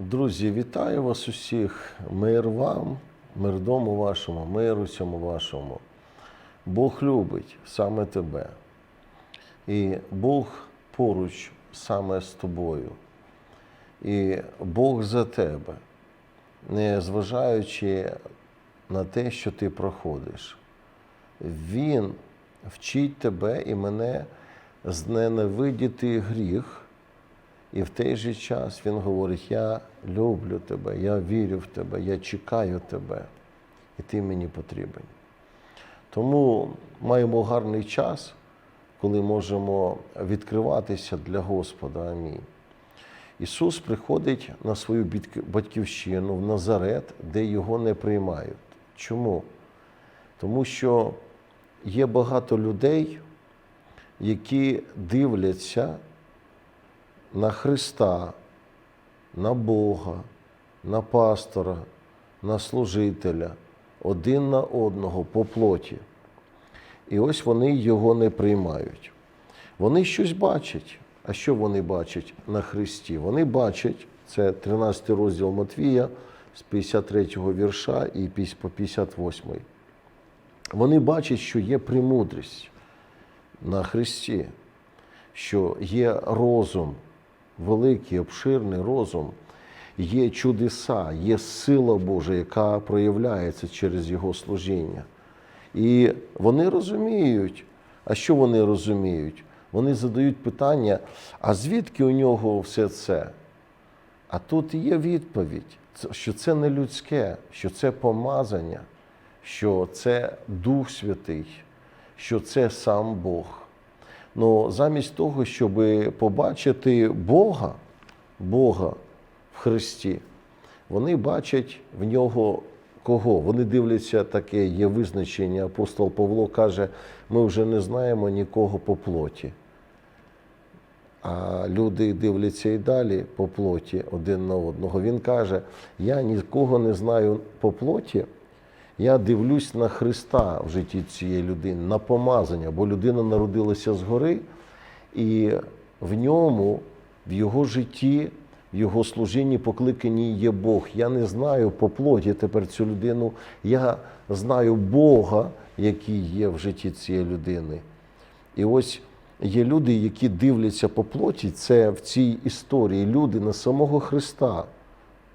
Друзі, вітаю вас усіх. Мир вам, мир дому вашому, мир усьому вашому. Бог любить саме тебе. І Бог поруч саме з тобою. І Бог за тебе, не зважаючи на те, що ти проходиш. Він вчить тебе і мене зненавидіти гріх. І в той же час він говорить: Я люблю тебе, я вірю в тебе, я чекаю тебе, і ти мені потрібен. Тому маємо гарний час, коли можемо відкриватися для Господа. Амінь. Ісус приходить на свою батьківщину в Назарет, де його не приймають. Чому? Тому що є багато людей, які дивляться на Христа, на Бога, на пастора, на служителя, один на одного по плоті. І ось вони його не приймають. Вони щось бачать. А що вони бачать на Христі? Вони бачать, це 13 розділ Матвія з 53 вірша і по 58. Вони бачать, що є премудрість на Христі, що є розум, великий, обширний розум, є чудеса, є сила Божа, яка проявляється через Його служіння. І вони розуміють, а що вони розуміють? Вони задають питання, а звідки у нього все це? А тут є відповідь, що це не людське, що це помазання, що це Дух Святий, що це сам Бог. Ну, замість того, щоб побачити Бога, Бога в Христі, вони бачать в нього кого? Вони дивляться таке, є визначення. Апостол Павло каже, ми вже не знаємо нікого по плоті. А люди дивляться і далі по плоті один на одного. Він каже: Я нікого не знаю по плоті, я дивлюсь на Христа в житті цієї людини, на помазання, бо людина народилася згори, і в ньому, в його житті, в його служінні покликані є Бог. Я не знаю по плоті тепер цю людину, я знаю Бога, який є в житті цієї людини. І ось є люди, які дивляться по плоті, це в цій історії люди на самого Христа,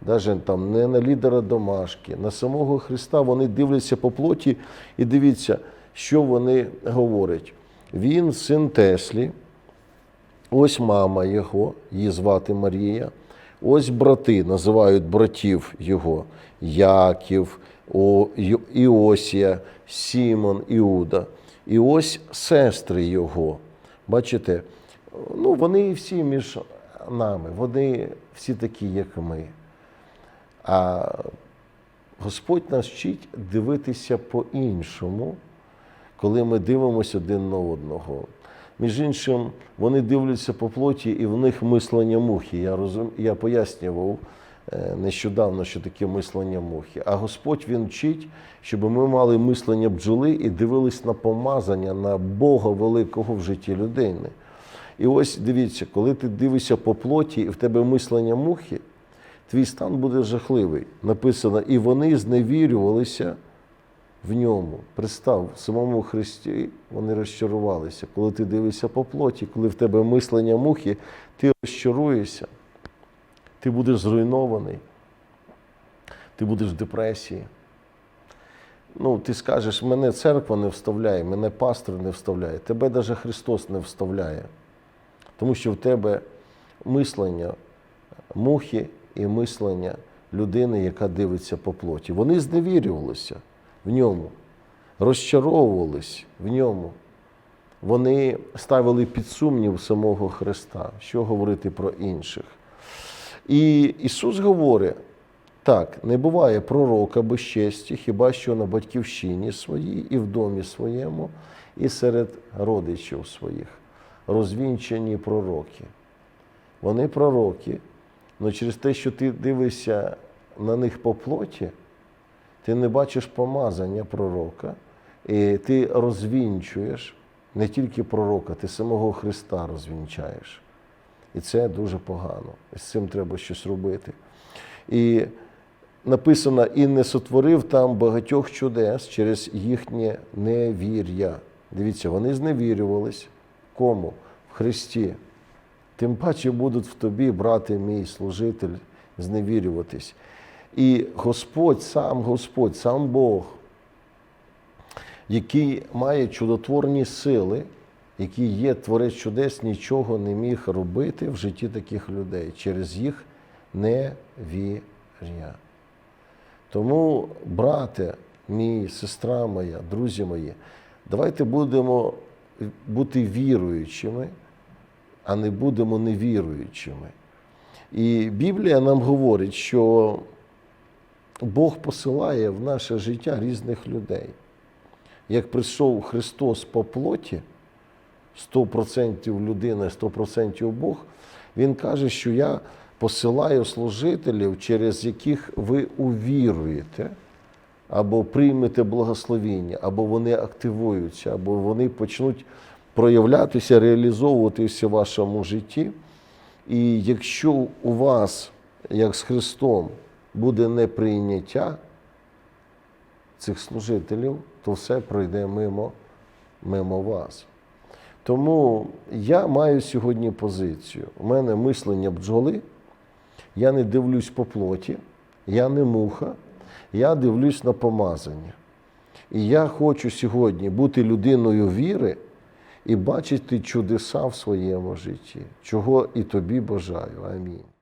навіть там не на лідера домашки, на самого Христа вони дивляться по плоті і дивіться, що вони говорять. Він син Теслі, ось мама його, її звати Марія, ось брати, називають братів його Яків, Іосія, Сімон, Іуда. І ось сестри його. Бачите, ну вони всі між нами, вони всі такі, як ми. А Господь нас вчить дивитися по-іншому, коли ми дивимося один на одного. Між іншим, вони дивляться по плоті, і в них мислення мухи. Я, розум... я пояснював е, нещодавно, що таке мислення мухи. А Господь Він вчить, щоб ми мали мислення бджоли і дивились на помазання, на Бога великого в житті людини. І ось дивіться, коли ти дивишся по плоті, і в тебе мислення мухи, твій стан буде жахливий. Написано, і вони зневірювалися в ньому. Представ, в самому Христі вони розчарувалися. Коли ти дивишся по плоті, коли в тебе мислення мухи, ти розчаруєшся, ти будеш зруйнований, ти будеш в депресії. Ну, ти скажеш, мене церква не вставляє, мене пастор не вставляє, тебе навіть Христос не вставляє. Тому що в тебе мислення мухи і мислення людини, яка дивиться по плоті. Вони зневірювалися в ньому, розчаровувались в ньому. Вони ставили під сумнів самого Христа, що говорити про інших. І Ісус говорить: так, не буває пророка без честі, хіба що на батьківщині своїй, і в домі своєму, і серед родичів своїх. Розвінчені пророки. Вони пророки, але через те, що ти дивишся на них по плоті, ти не бачиш помазання пророка, і ти розвінчуєш не тільки пророка, ти самого Христа розвінчаєш. І це дуже погано. І з цим треба щось робити. І написано, і не сотворив там багатьох чудес через їхнє невір'я. Дивіться, вони зневірювались. Кому? В Христі. Тим паче будуть в тобі, брате мій служитель, зневірюватись. І Господь, сам Господь, сам Бог, який має чудотворні сили, який є творець чудес, нічого не міг робити в житті таких людей через їх невір'я. Тому, брате, мій, сестра моя, друзі мої, давайте будемо бути віруючими, а не будемо невіруючими. І Біблія нам говорить, що Бог посилає в наше життя різних людей. Як прийшов Христос по плоті, 100% людина, 100% Бог, Він каже, що я посилаю служителів, через яких ви увіруєте, або приймете благословіння, або вони активуються, або вони почнуть проявлятися, реалізовуватися в вашому житті. І якщо у вас, як з Христом, буде неприйняття цих служителів, то все пройде мимо, мимо вас. Тому я маю сьогодні позицію. У мене мислення бджоли, я не дивлюсь по плоті, я не муха, я дивлюсь на помазання. І я хочу сьогодні бути людиною віри і бачити чудеса в своєму житті, чого і тобі бажаю. Амінь.